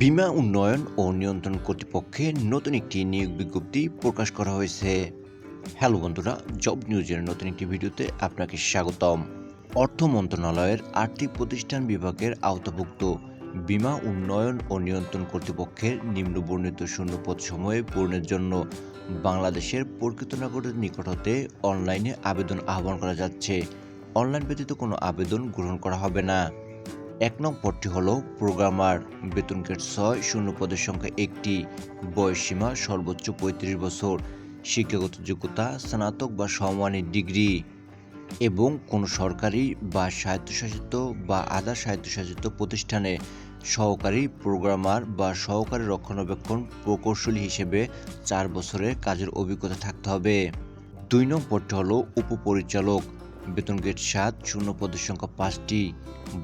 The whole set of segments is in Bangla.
বীমা উন্নয়ন ও নিয়ন্ত্রণ কর্তৃপক্ষের নতুন একটি নিয়োগ বিজ্ঞপ্তি প্রকাশ করা হয়েছে। হ্যালো বন্ধুরা, জব নিউজের নতুন একটি ভিডিওতে আপনাকে স্বাগতম। অর্থ মন্ত্রণালয়ের আর্থিক প্রতিষ্ঠান বিভাগের আওতাভুক্ত বিমা উন্নয়ন ও নিয়ন্ত্রণ কর্তৃপক্ষের নিম্নবর্ণিত শূন্যপদ সময়ে পূরণের জন্য বাংলাদেশের প্রকৃত নাগরিকের নিকট হতে অনলাইনে আবেদন আহ্বান করা যাচ্ছে। অনলাইন ব্যতীত কোনো আবেদন গ্রহণ করা হবে না। এক নং পদটি হলো প্রোগ্রামার বেতন গেট ছয়, শূন্য পদের সংখ্যা একটি বয়সসীমা সর্বোচ্চ পঁয়ত্রিশ বছর, শিক্ষাগত যোগ্যতা, স্নাতক বা সমমানের ডিগ্রি এবং কোনো সরকারি বা স্বায়ত্তশাসিত বা আধা স্বায়ত্তশাসিত প্রতিষ্ঠানে সহকারী প্রোগ্রামার বা সহকারী রক্ষণাবেক্ষণ প্রকৌশলী হিসেবে চার বছরের কাজের অভিজ্ঞতা থাকতে হবে। দুই নম্বরটি হলো উপপরিচালক। বেতন গেট সাত, শূন্য পদের সংখ্যা পাঁচটি।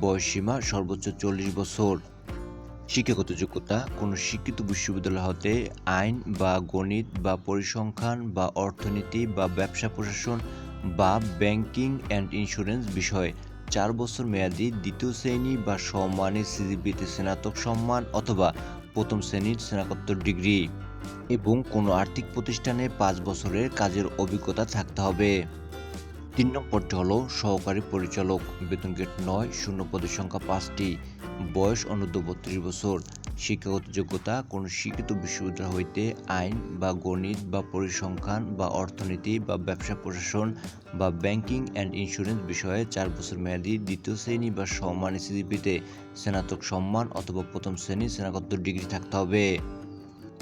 বয়সসীমা সর্বোচ্চ চল্লিশ বছর। শিক্ষাগত যোগ্যতা, কোনো শিক্ষিত বিশ্ববিদ্যালয় হতে আইন বা গণিত বা পরিসংখ্যান বা অর্থনীতি বা ব্যবসা প্রশাসন বা ব্যাংকিং অ্যান্ড ইন্স্যুরেন্স বিষয়ে চার বছর মেয়াদি দ্বিতীয় শ্রেণি বা সম্মানের সিজিবিতে স্নাতক সম্মান অথবা প্রথম শ্রেণির স্নাতকোত্তর ডিগ্রি। এবং কোনো আর্থিক প্রতিষ্ঠানে পাঁচ বছরের কাজের অভিজ্ঞতা থাকতে হবে। তিন নং পদটি হলো সহকারী পরিচালক বেতন গেট নয়, শূন্য পদের সংখ্যা পাঁচটি, বয়স অনূর্ধ্ব বত্রিশ বছর। শিক্ষাগত যোগ্যতা, কোনো শিক্ষিত বিশ্ববিদ্যালয় হইতে আইন বা গণিত বা পরিসংখ্যান বা অর্থনীতি বা ব্যবসা প্রশাসন বা ব্যাংকিং অ্যান্ড ইন্স্যুরেন্স বিষয়ে চার বছর মেয়াদি দ্বিতীয় শ্রেণি বা সম্মান সিজিপিতে স্নাতক সম্মান অথবা প্রথম শ্রেণি স্নাতকোত্তর ডিগ্রি থাকতে হবে।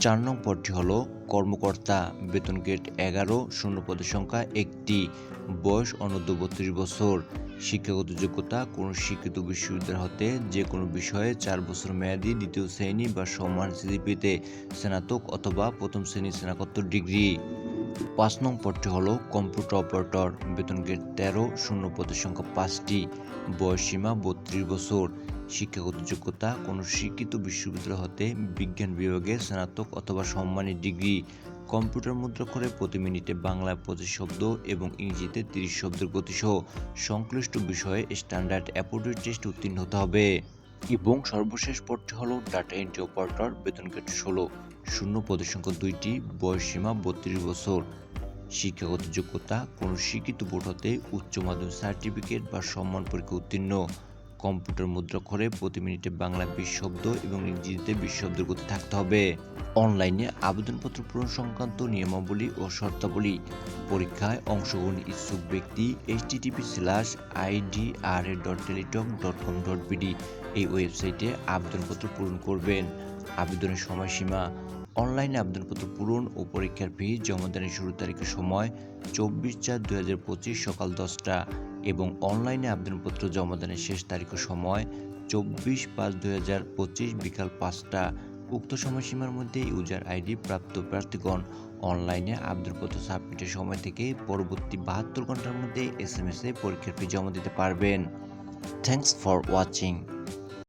চার নং পদটি হলো কর্মকর্তা বেতন গেট এগারো, শূন্য পদের সংখ্যা একটি। বয়স অনূর্ধ্ব বত্রিশ বছর। শিক্ষাগত যোগ্যতা কোনো শিক্ষিত বিশ্ববিদ্যালয় হতে যে কোনো বিষয়ে চার বছর মেয়াদি দ্বিতীয় শ্রেণি বা সম্মান সিজিপিতে স্নাতক অথবা প্রথম শ্রেণি স্নাতকোত্তর ডিগ্রি। পাঁচ নং পদটি হলো কম্পিউটার অপারেটর। বেতন গেট তেরো, শূন্য পদের সংখ্যা পাঁচটি। বয়স সীমা বত্রিশ বছর। শিক্ষাগত যোগ্যতা কোনো শিক্ষিত বিশ্ববিদ্যালয় হতে বিজ্ঞান বিভাগে স্নাতক অথবা সম্মানী ডিগ্রি। কম্পিউটার মুদ্রাক্ষরে প্রতি মিনিটে বাংলায় পঁচিশ শব্দ এবং ইংরেজিতে তিরিশ শব্দের গতিসহ সংশ্লিষ্ট বিষয়ে স্ট্যান্ডার্ড অ্যাপোর্টেড টেস্ট উত্তীর্ণ হতে হবে। এবং সর্বশেষ পদটি হলো ডাটা এন্ট্রি অপারেটর, বেতন গেট ষোলো। শূন্য পদের সংখ্যা দুইটি, বয়স সীমা বত্রিশ বছর। শিক্ষাগত যোগ্যতা কোনো শিক্ষিত বোর্ড হতে উচ্চ মাধ্যমিক সার্টিফিকেট বা সম্মান পরীক্ষা উত্তীর্ণ। কম্পিউটার মুদ্রা করে প্রতি মিনিটে বাংলা বিশ শব্দ এবং ইংরেজিতে বিশ শব্দের গতি থাকতে হবে। অনলাইনে আবেদনপত্র পূরণ সংক্রান্ত নিয়মাবলী ও শর্তাবলী। পরীক্ষায় অংশগ্রহণ ইচ্ছুক ব্যক্তি HTTP slash IDR dot Teletalk dot com dot BD এই ওয়েবসাইটে আবেদনপত্র পূরণ করবেন। আবেদনের সময়সীমা। অনলাইনে আবেদনপত্র পূরণ ও পরীক্ষার ফি জমা জমাদানের শুরু তারিখের সময় চব্বিশ চার দু হাজার পঁচিশ সকাল দশটা। এবং অনলাইনে আবেদনপত্র জমাদানের শেষ তারিখ সময় চব্বিশ পাঁচ দুই হাজার পঁচিশ বিকাল পাঁচটা। উক্ত সময়সীমার মধ্যে ইউজার আইডি প্রাপ্ত প্রার্থীগণ অনলাইনে আবেদনপত্র সাবমিটের সময় থেকে পরবর্তী বাহাত্তর ঘণ্টার মধ্যে এস এম এস পরীক্ষার ফি জমা দিতে পারবেন। Thanks for watching